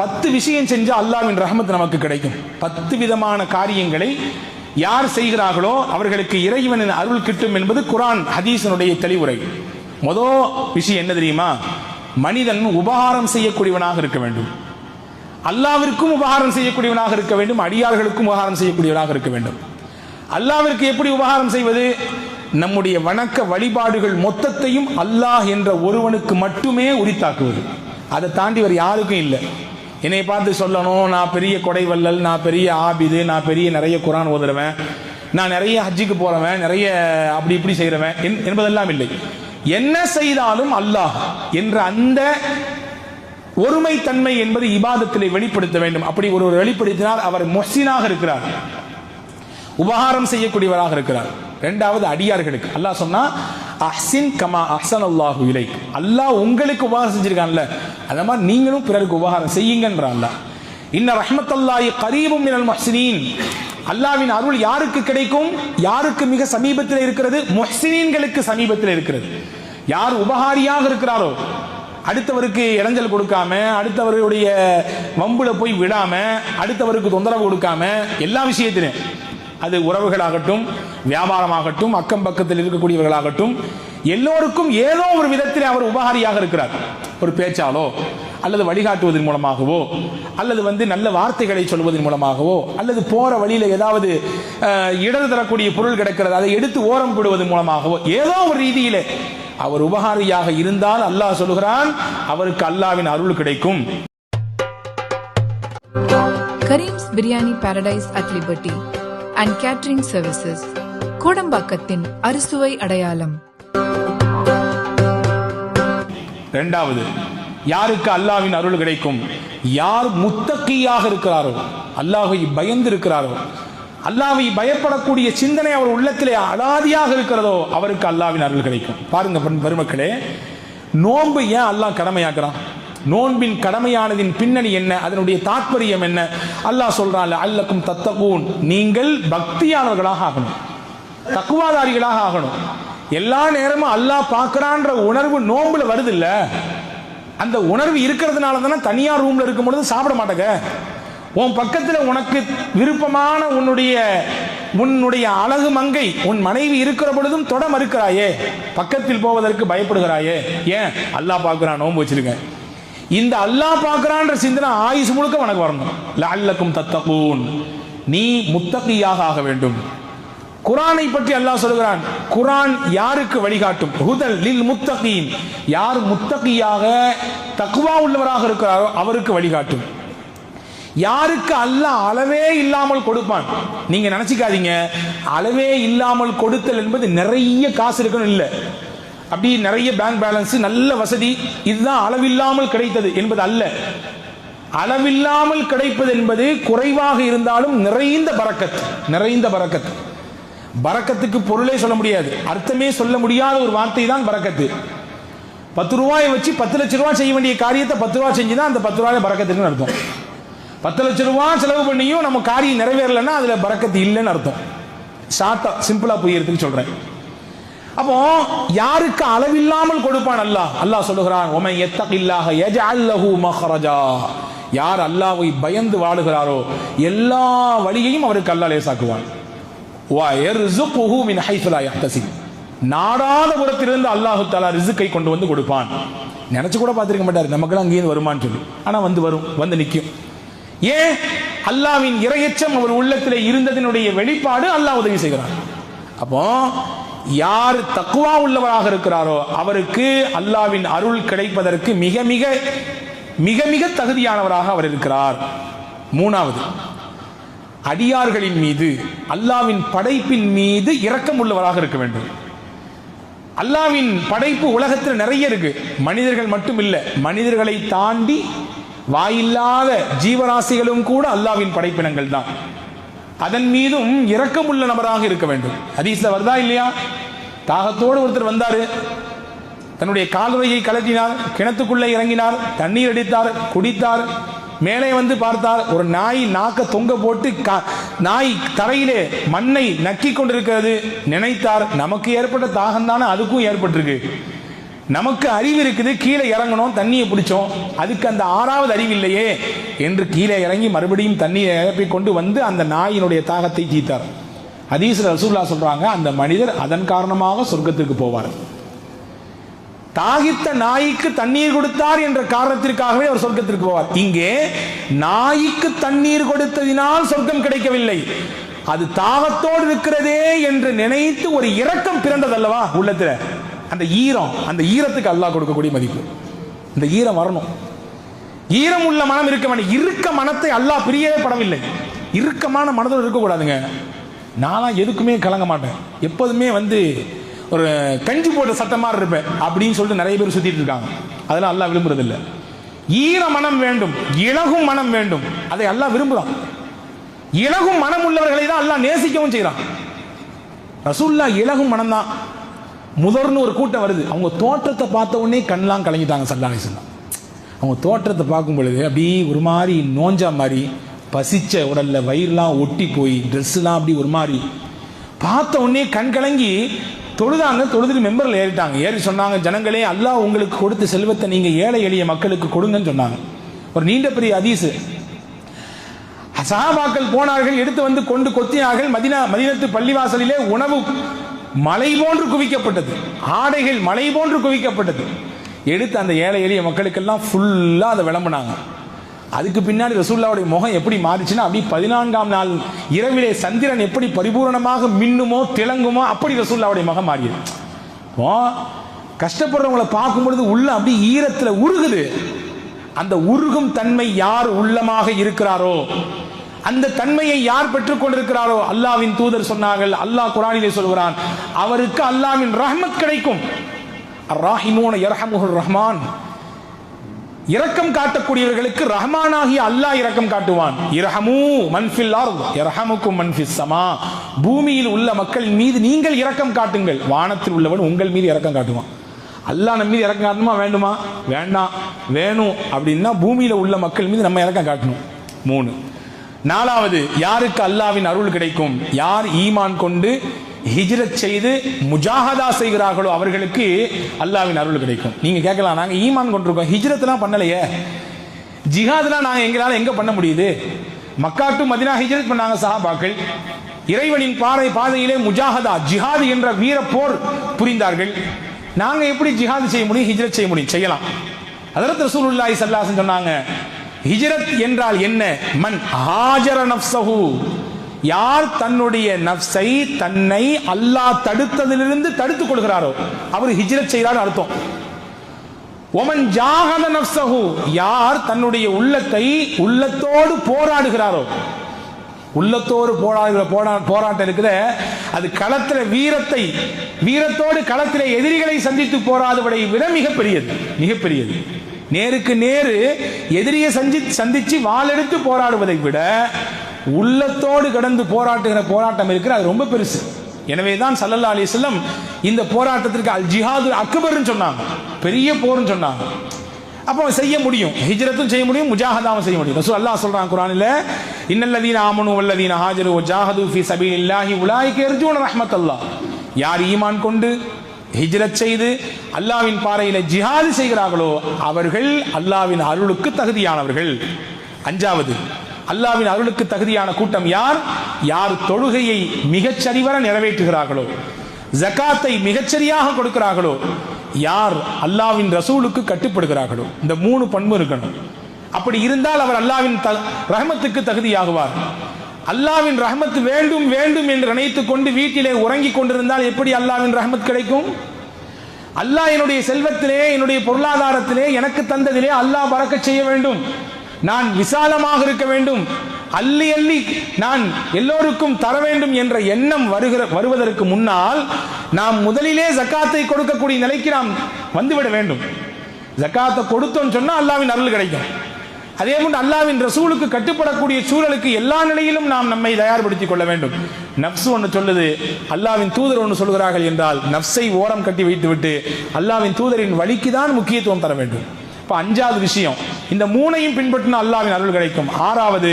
பத்து விஷயம் செஞ்சா அல்லாவின் ரஹமத் நமக்கு கிடைக்கும். பத்து விதமான காரியங்களை யார் செய்கிறார்களோ அவர்களுக்கு இறைவனின் அருள் கிட்டும் என்பது குரான் ஹதீசனுடைய தெளிவுரை. மொதல் விஷயம் என்ன தெரியுமா? மனிதன் உபகாரம் செய்யக்கூடியவனாக இருக்க வேண்டும். அல்லாவிற்கும் உபகாரம் செய்யக்கூடியவனாக இருக்க வேண்டும். அடியார்களுக்கும் உபகாரம் செய்யக்கூடியவனாக இருக்க வேண்டும். அல்லாவிற்கு எப்படி உபகாரம் செய்வது? நம்முடைய வணக்க வழிபாடுகள் மொத்தத்தையும் அல்லாஹ் என்ற ஒருவனுக்கு மட்டுமே உரித்தாக்குவது. அதை தாண்டி வேறு யாருக்கும் இல்லை. என்னை பார்த்து சொல்லணும் நான் பெரிய கொடை வள்ளல் நான் பெரிய ஆபிது நான் பெரிய நிறைய குரான் ஓதுறவன் நான் நிறைய ஹஜ்ஜிக்கு போறவன் நிறைய அப்படி இப்படி செய்கிறவன் என்- என்பதெல்லாம் இல்லை. என்ன செய்தாலும் அல்லாஹ் என்ற அந்த ஒருமைத்தன்மை என்பது இபாதத்திலே வெளிப்படுத்த வேண்டும். அப்படி ஒருவர் வெளிப்படுத்தினால் அவர் மொஹினாக இருக்கிறார். உபகாரம் செய்யக்கூடியவராக இருக்கிறார். இரண்டாவது அடியார்களுக்கு. அல்லாஹ் சொன்னா அஹ்சின் கமா அஹ்சன் அல்லாஹு இலை அல்லாஹ் உங்களுக்கு உபகாரம் செஞ்சிருக்கான்ல. அந்த மாதிரி நீங்களும் பிறருக்கு உபகாரம் செய்யுங்கன்றான்ல. அல்லாஹ் இன்ன ரஹ்மத்தல்லாஹி கரீபும் மினல் முஹ்சினீன். அல்லாவின் அருள் யாருக்கு கிடைக்கும்? யாருக்கு மிக சமீபத்தில் இருக்கிறது? முஹ்சினீன்களுக்கு சமீபத்தில் இருக்கிறது. யார் உபகாரியாக இருக்கிறாரோ அடுத்தவருக்கு இடைஞ்சல் கொடுக்காம அடுத்தவருடைய வம்புல போய் விடாம அடுத்தவருக்கு தொந்தரவு கொடுக்காம எல்லா விஷயத்திலும் அது உறவுகளாகட்டும் வியாபாரமாகட்டும் அக்கம் பக்கத்தில் இருக்கக்கூடியவர்களாகட்டும் எல்லோருக்கும் ஏதோ ஒரு விதத்தில் அவர் உபகாரியாக இருக்கிறார். ஒரு பேச்சாலோ அல்லது வழிகாட்டுவதன் மூலமாகவோ அல்லது வந்து நல்ல வார்த்தைகளை சொல்வதன் மூலமாகவோ அல்லது போற வழியில ஏதாவது இடது தரக்கூடிய பொருள் கிடைக்கிறது அதை எடுத்து ஓரம் போடுவதன் மூலமாகவோ ஏதோ ஒரு ரீதியிலே அவர் உபகாரியாக இருந்தால் அல்லாஹ் சொல்கிறான் அவருக்கு அல்லாவின் அருள் கிடைக்கும். Karim's biryani paradise at liberty and catering services கோடம்பாக்கத்தின் அறுசுவை அடையாளம் இரண்டாவது யாருக்கு அல்லாவின் அருள் கிடைக்கும்? யார் முத்தக்கியாக இருக்கிறாரோ அல்லாஹை பயந்து இருக்கிறாரோ அல்லாவை பயப்படக்கூடிய சிந்தனை அவர் உள்ளத்திலே அலாதியாக இருக்கிறதோ அவருக்கு அல்லாவின் அருள் கிடைக்கும். பாருங்க பெண் பெருமக்களே நோன்பு ஏன் அல்லாஹ் கடமையாக்குறான்? நோன்பின் கடமையானதின் பின்னணி என்ன? அதனுடைய தாற்பயம் என்ன? அல்லாஹ் சொல்றான் அல்லக்கும் தத்தகூன். நீங்கள் பக்தியானவர்களாக ஆகணும். தக்குவாதாரிகளாக ஆகணும். எல்லா நேரமும் அல்லாஹ் பார்க்கறான்ற உணர்வு நோன்புல வருது இல்ல அந்த உணர்வு இருக்கிறதுனால தானே தனியார் ரூம்ல இருக்கும் பொழுது சாப்பிட மாட்டேங்க. உன் பக்கத்தில் உனக்கு விருப்பமான உன்னுடைய உன்னுடைய அழகு மங்கை உன் மனைவி இருக்கிற பொழுதும் தொட மறுக்கிறாயே. பக்கத்தில் போவதற்கு பயப்படுகிறாயே. ஏன்? அல்லாஹ் பார்க்குறான் நோன்பு வச்சிருக்கேன். இந்த அல்லாஹ் பார்க்கறான்ற சிந்தனை ஆயுசு முழுக்க உனக்கு வரணும். லல்லக்கும் தத்தகூன். நீ முத்தகியாக ஆக வேண்டும். குரானை பற்றி அல்லாஹ் சொல்கிறான். குரான் யாருக்கு வழிகாட்டும்? ஹுதல் லில் முத்தகீன். யார் முத்தகியாக தக்குவா உள்ளவராக இருக்கிறாரோ அவருக்கு வழிகாட்டும். யாருக்கு அல்லாஹ் அளவே இல்லாமல் கொடுப்பான்? நீங்க நினைச்சுக்காதீங்க. அளவே இல்லாமல் கொடுத்தல் என்பது நிறைய காசு இருக்கணும் இல்லை. அப்படி நிறைய பேங்க் பேலன்ஸ் நல்ல வசதி. இதுதான் அளவில்லாமல் கிடைத்தது என்பது அல்ல. அளவில்லாமல் கிடைப்பது என்பது குறைவாக இருந்தாலும் நிறைந்த பறக்கத் நிறைந்த பறக்கத். பறக்கத்துக்கு பொருளே சொல்ல முடியாது. அர்த்தமே சொல்ல முடியாத ஒரு வார்த்தை தான் பறக்கத்து. பத்து ரூபாயை வச்சு பத்து லட்ச ரூபாய் செய்ய வேண்டிய காரியத்தை பத்து ரூபாய் செஞ்சுதான் அந்த பத்து ரூபாய் பறக்கத்துக்குன்னு அர்த்தம். பத்து லட்ச ரூபாய் செலவு பண்ணியும் நம்ம காரியம் நிறைவேறலைன்னா அதுல பறக்கத்து இல்லைன்னு அர்த்தம். ஷார்ட்டா சிம்பிளா புரியறதுக்கு சொல்றேன். அப்போ யாருக்கு அளவில்லாமல் கொடுப்பான் அல்லாஹ்? அல்லாஹ் சொல்லுகிறான் உமை எத்தகில்லாக எஜ அல்லஹு மஹரஜா. யார் அல்லாவை பயந்து வாழுகிறாரோ எல்லா வழியையும் அவருக்கு அல்லா லேசாக்குவான். நாடாத புறத்திலிருந்து அல்லாஹு தாலா ரிசுக்கை கொண்டு வந்து கொடுப்பான். நினைச்சு கூட பார்த்துருக்க மாட்டார் நமக்குலாம் அங்கேயிருந்து வருமான்னு சொல்லி. ஆனால் வந்து வரும் வந்து நிற்கும் ஏன்? அல்லாவின் இறையச்சம் அவர் உள்ளத்தில் இருந்ததனுடைய வெளிப்பாடு அல்லாஹ் உதவி செய்கிறான். அப்போ யார் தக்குவா உள்ளவராக இருக்கிறாரோ அவருக்கு அல்லாவின் அருள் கிடைப்பதற்கு மிக மிக மிக மிக தகுதியானவராக அவர் இருக்கிறார். மூணாவது அடியார்களின் மீது அல்லாவின் படைப்பின் மீது இரக்கம் உள்ளவராக இருக்க வேண்டும். அல்லாவின் படைப்பு உலகத்தில் நிறைய இருக்கு. மனிதர்கள் மட்டும் இல்லை மனிதர்களை தாண்டி வாயில்லாத ஜீவராசிகளும் கூட அல்லாவின் படைப்பினங்கள் தான். அதன் மீதும் இரக்கமுள்ள நபராக இருக்க வேண்டும். ஹதீஸ்ல வருதா இல்லையா? தாகத்தோடு ஒருத்தர் வந்தாரு. தன்னுடைய கால்வையை கலட்டினார் கிணத்துக்குள்ளே இறங்கினார் தண்ணீர் அடித்தார் குடித்தார் மேலே வந்து பார்த்தார். ஒரு நாய் நாக்க தொங்க போட்டு கா- நாய் தரையிலே மண்ணை நக்கி கொண்டிருக்கிறது. நினைத்தார் நமக்கு ஏற்பட்ட தாகம் தானே அதுக்கும் ஏற்பட்டிருக்கு. நமக்கு அறிவு இருக்குது கீழே இறங்கணும் தண்ணியை பிடிச்சோம். அதுக்கு அந்த ஆறாவது அறிவு இல்லையே என்று கீழே இறங்கி மறுபடியும் தண்ணியை இறப்பி கொண்டு வந்து அந்த நாயினுடைய தாகத்தை தீர்த்தார். அதீசர் ரசூல்லா சொல்றாங்க அந்த மனிதர் அதன் காரணமாக சொர்க்கத்திற்கு போவார். தாகித்த நாய்க்கு தண்ணீர் கொடுத்தார் என்ற காரணத்திற்காகவே அவர் சொர்க்கத்திற்கு போவார். இங்கே நாய்க்கு தண்ணீர் கொடுத்ததினால் சொர்க்கம் கிடைக்கவில்லை. அது தாகத்தோடு இருக்கிறதே என்று நினைத்து ஒரு இரக்கம் பிறந்ததல்லவா உள்ளத்துல? அந்த ஈரம் அந்த ஈரத்துக்கு அல்லாஹ் கொடுக்கக்கூடிய மதிப்பு. இந்த ஈரம் வரணும். ஈரம் உள்ள மனம் இருக்க வேண்டும் இருக்க மனத்தை அல்லாஹ் பிரியவே படவில்லை இறுக்கமான மனதோடு இருக்கக்கூடாதுங்க. நான்லாம் எதுக்குமே கலங்க மாட்டேன். எப்போதுமே வந்து ஒரு கஞ்சி போட்ட சட்டம் மாதிரி இருப்பேன் அப்படின்னு சொல்லிட்டு நிறைய பேர் சுற்றிட்டு இருக்காங்க. அதெல்லாம் அல்லாஹ் விரும்புறதில்லை. ஈர மனம் வேண்டும். இலகும் மனம் வேண்டும். அதை அல்லாஹ் விரும்புகிறான் இலகும் மனம் உள்ளவர்களை தான் அல்லாஹ் நேசிக்கவும் செய்கிறான் ரசூல்லா இலகும் மனம் தான் முதர்னு ஒரு கூட்டம் வருது. அவங்க தோற்றத்தை பார்த்த உடனே கண்ணெலாம் கலங்கிட்டாங்க சல்லா சொன்னான் அவங்க தோற்றத்தை பார்க்கும் பொழுது அப்படியே ஒரு மாதிரி நோஞ்சா மாதிரி பசிச்ச உடல்ல வயிறுலாம் ஒட்டி போய் ட்ரெஸ்ஸுலாம் அப்படி ஒரு மாதிரி பார்த்த உடனே கண் கலங்கி தொழுதாங்க தொழுதுட்டு மெம்பரில் ஏறிட்டாங்க. ஏறி சொன்னாங்க ஜனங்களே அல்லாஹ் உங்களுக்கு கொடுத்த செல்வத்தை நீங்கள் ஏழை எளிய மக்களுக்கு கொடுங்கன்னு சொன்னாங்க. ஒரு நீண்ட பெரிய அதீசு சஹாபாக்கள் போனார்கள் எடுத்து வந்து கொண்டு கொத்தினார்கள். மதினா மதினத்து பள்ளிவாசலிலே உணவு மலை போன்று குவிக்கப்பட்டது. ஆடைகள் மலை போன்று குவிக்கப்பட்டது. எடுத்து அந்த ஏழை எளிய மக்களுக்கெல்லாம் ஃபுல்லாக அதை விளம்புனாங்க. அதுக்கு பின்னாடி ரசூல்லாவுடைய முகம் எப்படி மாறிச்சுன்னா அப்படி பதினான்காம் நாள் இரவிலே சந்திரன் எப்படி பரிபூரணமாக மின்னுமோ திளங்குமோ அப்படி ரசூல்லாவுடைய முகம் மாறியது. இப்போ கஷ்டப்படுறவங்களை பார்க்கும் பொழுது உள்ள அப்படி ஈரத்தில் உருகுது. அந்த உருகும் தன்மை யார் உள்ளமாக இருக்கிறாரோ? அந்த தன்மையை யார் பெற்றுக் கொண்டிருக்கிறாரோ அல்லாவின் தூதர் சொன்னார்கள். அல்லாஹ் குரானிலே சொல்கிறான் அவருக்கு அல்லாவின் ரஹ்மத் கிடைக்கும். ராஹிமூன யர்ஹமுஹுர் ரஹ்மான். இரக்கம் காட்டக்கூடியவர்களுக்கு ரஹ்மானாகிய அல்லாஹ் இரக்கம் காட்டுவான். இரஹமு மன்ஃபில் இரஹமுக்கும் மன்ஃபிஸ் சமா. பூமியில் உள்ள மக்களின் மீது நீங்கள் இரக்கம் காட்டுங்கள். வானத்தில் உள்ளவன் உங்கள் மீது இரக்கம் காட்டுவான். அல்லாஹ் நம்ம மீது இறக்கம் காட்டணுமா? வேண்டுமா? வேண்டாம். வேணும். அப்படின்னா பூமியில உள்ள மக்கள் மீது நம்ம இறக்கம் காட்டணும். மூணு நாலாவது யாருக்கு அல்லாவின் அருள் கிடைக்கும்? யார் ஈமான் கொண்டு ஹிஜ்ரத் செய்து முஜாஹதா செய்கிறார்களோ அவர்களுக்கு அல்லாவின் அருள் கிடைக்கும். நீங்க கேட்கலாம் நாங்க ஈமான் கொண்டிருக்கோம். ஹிஜ்ரத்லாம் பண்ணலையே. ஜிஹாத்லாம் நாங்க எங்களால எங்க பண்ண முடியுது? மக்கா டு மதினா ஹிஜ்ரத் பண்ணாங்க சஹாபாக்கள். இறைவனின் பாதை பாதையிலே முஜாஹதா ஜிஹாத் என்ற வீர போர் புரிந்தார்கள். நாங்க எப்படி ஜிஹாத் செய்ய முடியும் ஹிஜ்ரத் செய்ய முடியும்? செய்யலாம். அதற்கு ரசூலுல்லாஹி ஸல்லல்லாஹு அலைஹி சொன்னாங்க ஹிஜ்ரத் என்றால் என்ன? மன் ஹாஜர நஃப்ஸஹு. யார் தன்னுடைய நஃப்ஸை தன்னை அல்லாஹ் தடுத்ததிலிருந்து தடுத்துக் கொள்கிறாரோ அவர் ஹிஜ்ரத் செய்கிறார் அர்த்தம். ஒமன் ஜாகத நஃப்ஸஹு. யார் தன்னுடைய உள்ளத்தை உள்ளத்தோடு போராடுகிறாரோ உள்ளத்தோடு போராடுகிற போரா போராட்டம் இருக்குது அது களத்தில் வீரத்தை வீரத்தோடு களத்தில் எதிரிகளை சந்தித்து போராடுவதை விட மிகப்பெரியது மிகப்பெரியது. நேருக்கு நேரு எதிரியை சந்தி சந்திச்சு வாளெடுத்து போராடுவதை விட உள்ளத்தோடு கடந்து போராட்டுகிற போராட்டம் இருக்கிற அது ரொம்ப பெருசு. எனவே தான் சல்லல்லா அலிஸ்லம் இந்த போராட்டத்திற்கு அல் ஜிஹாது அக்பர்னு சொன்னாங்க. பெரிய போர்னு சொன்னாங்க. அப்போ செய்ய முடியும். ஹிஜ்ரத்தும் செய்ய முடியும் முஜாஹதாவும் செய்ய முடியும். ரசூல் அல்லாஹ் சொல்றான் குரானில் இன்னல்லதீன ஆமனு வல்லதீன ஹாஜரு வஜாஹது ஃபீ சபீலில்லாஹி உலாயிக யர்ஜூன ரஹ்மத்தல்லாஹ். யார் ஈமான் கொண்டு ஹிஜ்ரத் செய்து அல்லாவின் பாறையில ஜிஹாது செய்கிறார்களோ அவர்கள் அல்லாவின் அருளுக்கு தகுதியானவர்கள். அஞ்சாவது அல்லாவின் அருளுக்கு தகுதியான கூட்டம் யார்? யார் தொழுகையை மிகச்சரிவர நிறைவேற்றுகிறார்களோ ஜகாத்தை மிகச்சரியாக கொடுக்கிறார்களோ யார் அல்லாவின் ரசூலுக்கு கட்டுப்படுகிறார்களோ இந்த மூணு பண்பு இருக்கணும். அப்படி இருந்தால் அவர் அல்லாவின் த- ரஹமத்துக்கு தகுதியாகுவார். அல்லாவின் ரஹமத் வேண்டும் வேண்டும் என்று நினைத்துக் கொண்டு வீட்டிலே உறங்கிக் கொண்டிருந்தால் எப்படி அல்லாவின் ரஹமத் கிடைக்கும்? அல்லாஹ் என்னுடைய செல்வத்திலே என்னுடைய பொருளாதாரத்திலே எனக்கு தந்ததிலே அல்லாஹ் பறக்க செய்ய வேண்டும். நான் விசாலமாக இருக்க வேண்டும். அள்ளி அள்ளி நான் எல்லோருக்கும் தர வேண்டும் என்ற எண்ணம் வருகிற வருவதற்கு முன்னால் நாம் முதலிலே ஜக்காத்தை கொடுக்கக்கூடிய நிலைக்கு நாம் வந்துவிட வேண்டும். ஜக்காத்தை கொடுத்தோம்னு சொன்னால் அல்லாவின் அருள் கிடைக்கும். அதே போன்று அல்லாவின் ரசூலுக்கு கட்டுப்படக்கூடிய சூழலுக்கு எல்லா நிலையிலும் நாம் நம்மை தயார்படுத்திக் கொள்ள வேண்டும். நப்சு ஒன்று சொல்லுது அல்லாவின் தூதர் ஒன்று சொல்கிறார்கள் என்றால் நப்சை ஓரம் கட்டி வைத்துவிட்டு அல்லாவின் தூதரின் வழிக்கு தான் முக்கியத்துவம் தர வேண்டும். இப்ப அஞ்சாவது விஷயம் இந்த மூணையும் பின்பற்றின அல்லாவின் அருள் கிடைக்கும். ஆறாவது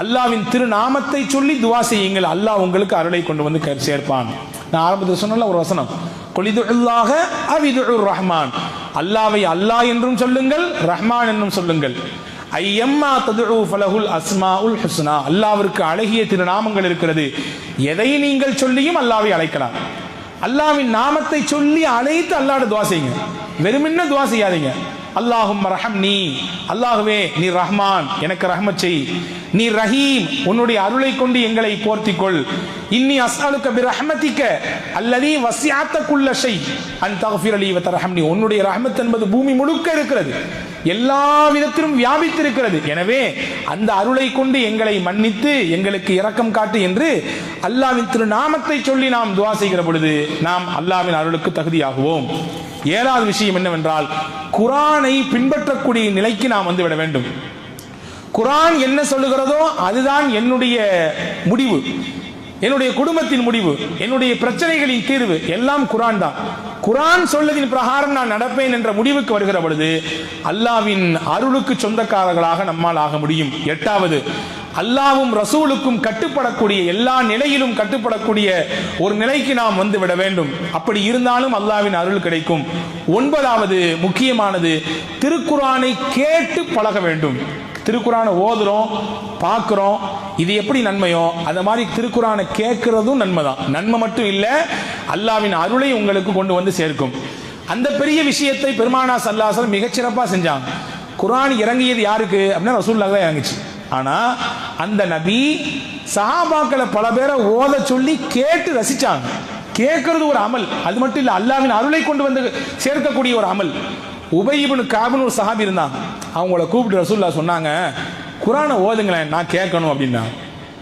அல்லாவின் திருநாமத்தை சொல்லி துவா செய்யுங்கள். அல்லாஹ் உங்களுக்கு அருளை கொண்டு வந்து சேர்ப்பான். நான் ஆரம்பத்தில் சொன்னல ஒரு வசனம். கொலிதுல்லாக அவிதுர் ரஹ்மான். அல்லாவை அல்லாஹ் என்றும் சொல்லுங்கள் ரஹ்மான் என்றும் சொல்லுங்கள். ஐயம்மா ததுஉ ஃபலஹுல் அஸ்மாஉல் ஹுஸ்னா. அல்லாவிற்கு அழகிய திருநாமங்கள் இருக்கிறது. எதை நீங்கள் சொல்லியும் அல்லாவை அழைக்கலாம். அல்லாவின் நாமத்தை சொல்லி அழைத்து அல்லாட துவா செய்யுங்க. வெறுமின்ன துவா செய்யாதீங்க. அல்லாஹும் ரஹம் நீ அல்லாஹுவே நீ ரஹ்மான். எனக்கு ரஹ்மத் செய். நீ ரஹீம். உன்னுடைய அருளை கொண்டு எங்களை போர்த்திக்கொள். இன்னி அஸ்அலுக்க பி ரஹ்மதிக்க அல்லதி வசியாத்த குல்ல ஷை. அன் தக்ஃபிர் அலி வ நீ உன்னுடைய ரஹ்மத் என்பது பூமி முழுக்க இருக்கிறது. எல்லா விதத்திலும் வியாபித்திருக்கிறது. எனவே அந்த அருளை கொண்டு எங்களை மன்னித்து எங்களுக்கு இரக்கம் காட்டு என்று அல்லாவின் திருநாமத்தை சொல்லி நாம் துவா செய்கிற பொழுது நாம் அல்லாவின் அருளுக்கு தகுதியாகுவோம். ஏழாவது விஷயம் என்னவென்றால் குரானை பின்பற்றக்கூடிய நிலைக்கு நாம் வந்து விட வேண்டும். குரான் என்ன சொல்லுகிறதோ அதுதான் என்னுடைய முடிவு. என்னுடைய குடும்பத்தின் முடிவு என்னுடைய பிரச்சனைகளின் தீர்வு எல்லாம் குரான் தான். குரான் சொல்லதின் பிரகாரம் நான் நடப்பேன் என்ற முடிவுக்கு வருகிற பொழுது அல்லாவின் அருளுக்கு சொந்தக்காரர்களாக நம்மால் ஆக முடியும். எட்டாவது அல்லாவும் ரசூலுக்கும் கட்டுப்படக்கூடிய எல்லா நிலையிலும் கட்டுப்படக்கூடிய ஒரு நிலைக்கு நாம் வந்து விட வேண்டும். அப்படி இருந்தாலும் அல்லாவின் அருள் கிடைக்கும். ஒன்பதாவது முக்கியமானது திருக்குரானை கேட்டு பழக வேண்டும். திருக்குறானை ஓதுறோம் பார்க்குறோம் இது எப்படி நன்மையோ அந்த மாதிரி திருக்குறானை கேட்கறதும் நன்மை தான் நன்மை மட்டும் இல்லை அல்லாவின் அருளை உங்களுக்கு கொண்டு வந்து சேர்க்கும். அந்த பெரிய விஷயத்தை பெருமானா சல்லாசல் மிகச்சிறப்பாக செஞ்சாங்க. குரான் இறங்கியது யாருக்கு? அப்படின்னா ரசூல்லாக தான் இறங்குச்சு. ஆனால் அந்த நபி சஹாபாக்களை பல பேரை ஓத சொல்லி கேட்டு ரசிச்சாங்க. கேட்கறது ஒரு அமல். அது மட்டும் இல்லை அல்லாவின் அருளை கொண்டு வந்து சேர்க்கக்கூடிய ஒரு அமல். உபயிபனு காபுன்னு ஒரு சஹாபி இருந்தான் அவங்கள கூப்பிட்டு ரசூல்லா சொன்னாங்க குரானை ஓதுங்களேன் நான் கேட்கணும் அப்படின்னா.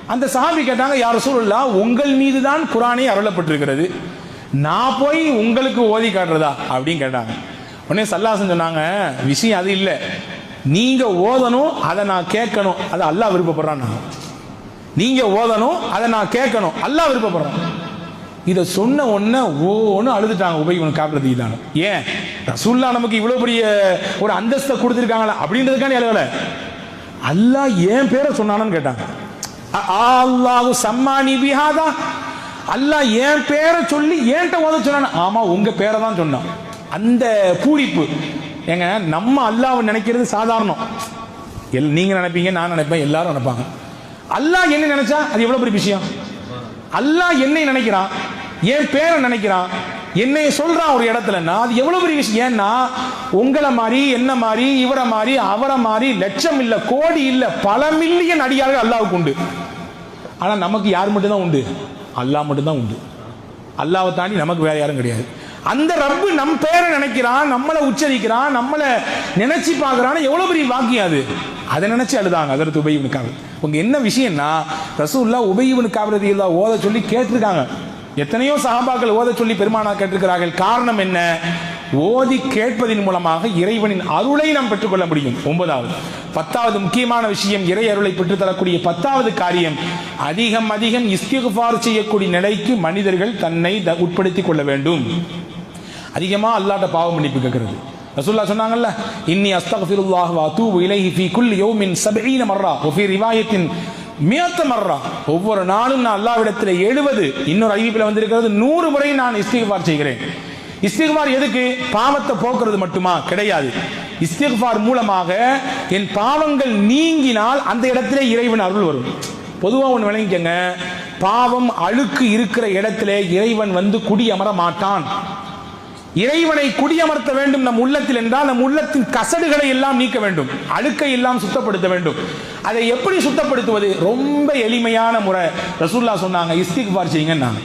அந்த சஹாபி கேட்டாங்க யார் சூழல்லா உங்கள் மீது தான் குரானே அருளப்பட்டிருக்கிறது. நான் போய் உங்களுக்கு ஓதி காட்டுறதா? அப்படின்னு கேட்டாங்க. உடனே சல்லாசன் சொன்னாங்க விஷயம் அது இல்லை. நீங்க ஓதணும் அதை நான் கேட்கணும். அதை அல்லாஹ் விருப்பப்படுறான் நீங்க ஓதணும் அதை நான் கேட்கணும். அல்லா விருப்பப்படுறான். இதை சொன்ன உடனே ஓன்னு அழுதுட்டாங்க உபய் இவனுக்கு காட்டுறது ஏன்? ரசூல்லா நமக்கு இவ்வளோ பெரிய ஒரு அந்தஸ்தை கொடுத்துருக்காங்களா? அப்படின்றதுக்கான எழுதலை அல்லாஹ் ஏன் பேரை சொன்னானு கேட்டாங்க. அ- அல்லாஹு சம்மானி பிஹாதா. அல்லாஹ் என் பேரை சொல்லி ஏன்ட்ட ஓத சொன்னான். ஆமா உங்க பேரை தான் சொன்னான். அந்த பூரிப்பு. ஏங்க நம்ம அல்லாவை நினைக்கிறது சாதாரணம். எல் நீங்க நினைப்பீங்க நான் நினைப்பேன் எல்லாரும் நினைப்பாங்க. அல்லாஹ் என்ன நினைச்சா? அது எவ்வளவு பெரிய விஷயம்? அல்லாஹ் என்னை நினைக்கிறான் என் பேரை நினைக்கிறான் என்னை சொல்றான் ஒரு இடத்துலன்னா அது எவ்வளவு பெரிய விஷயம்? ஏன்னா உங்களை மாதிரி என்ன மாதிரி இவரை மாதிரி அவரை மாதிரி லட்சம் இல்ல கோடி இல்ல பல மில்லியன் அடியார்கள் அல்லாவுக்கு உண்டு. ஆனா நமக்கு யார் மட்டும்தான் உண்டு? அல்லாஹ் மட்டும்தான் உண்டு. அல்லாவை தாண்டி நமக்கு வேற யாரும் கிடையாது. அந்த ரப்பு நம் பேரை நினைக்கிறான் நம்மளை உச்சரிக்கிறான் நம்மளை நினைச்சு பார்க்கறான் எவ்வளவு பெரிய வாக்கியம் அது? அதை நினைச்சு அழுதாங்க அதற்கு உபயோகிக்காங்க உங்க என்ன விஷயம்னா ரசூல்லா உபயோகிக்காவது ஓத சொல்லி கேட்டிருக்காங்க. எத்தனையோ சகாபாக்கள் ஓத சொல்லி பெருமானா கேட்டிருக்கிறார்கள். காரணம் என்ன? ஓதி கேட்பதின் மூலமாக இறைவனின் அருளை நாம் பெற்றுக்கொள்ள முடியும். ஒன்பதாவது பத்தாவது முக்கியமான விஷயம் இறை அருளை பெற்றுத்தரக்கூடிய பத்தாவது காரியம் அதிகம் அதிகம் இஸ்திகுபார் செய்யக்கூடிய நிலைக்கு மனிதர்கள் தன்னை த- உட்படுத்திக் கொள்ள வேண்டும். அதிகமா அல்லாட்ட பாவம் மன்னிப்பு கேட்கிறது. ரசூல்லா சொன்னாங்கல்ல இன்னி அஸ்தகஃபிருல்லாஹ் வா தூ இலைஹி ஃபீ குல் யௌமின் 70 மர்ரா வ ஃபீ ரிவாயத்தின் மியத்த மர்ரா. ஒவ்வொரு நாளும் நான் அல்லாவிடத்தில் எழுபது இன்னொரு அறிவிப்பில் வந்திருக்கிறது நூறு முறை நான் இஸ்திகுபார் செய்கிறேன். இஸ்திகுபார் எதுக்கு? பாவத்தை போக்குறது மட்டுமா? கிடையாது. இஸ்திகுபார் மூலமாக என் பாவங்கள் நீங்கினால் அந்த இடத்திலே இறைவன் அருள் வரும். பொதுவாக ஒன்று விளங்கிக்கங்க. பாவம் அழுக்கு இருக்கிற இடத்திலே இறைவன் வந்து குடியமர மாட்டான். இறைவனை குடியமர்த்த வேண்டும் நம் உள்ளத்தில் என்றால் நம் உள்ளத்தின் கசடுகளை எல்லாம் நீக்க வேண்டும். அழுக்கை எல்லாம் சுத்தப்படுத்த வேண்டும். அதை எப்படி சுத்தப்படுத்துவது? ரொம்ப எளிமையான முறை. ரசூல்லா சொன்னாங்க இஸ்திகுபார் செய்யுங்கன்னாங்க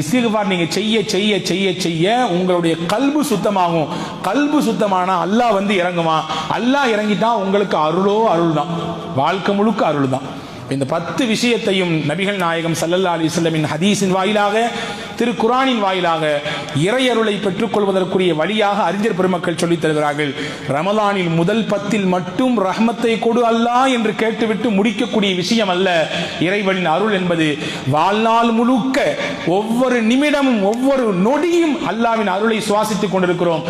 இஸ்திகுபார் நீங்க செய்ய செய்ய செய்ய செய்ய உங்களுடைய கல்பு சுத்தமாகும். கல்பு சுத்தமானா அல்லாஹ் வந்து இறங்குமா அல்லாஹ் இறங்கிட்டா உங்களுக்கு அருளோ அருள் தான் வாழ்க்கை முழுக்க அருள் தான் இந்த பத்து விஷயத்தையும் நபிகள் நாயகம் சல்லல்லா அலி ஹதீஸின் வாயிலாக திருக்குரானின் வாயிலாக இறையருளை பெற்றுக்கொள்வதற்குரிய வழியாக அறிஞர் பெருமக்கள் சொல்லித் தருகிறார்கள். ரமலானில் முதல் பத்தில் மட்டும் ரஹ்மத்தை கொடு அல்லா என்று கேட்டுவிட்டு முடிக்கக்கூடிய விஷயம் அல்ல. இறைவனின் அருள் என்பது வாழ்நாள் முழுக்க ஒவ்வொரு நிமிடமும் ஒவ்வொரு நொடியும் அல்லாவின் அருளை சுவாசித்துக் கொண்டிருக்கிறோம்.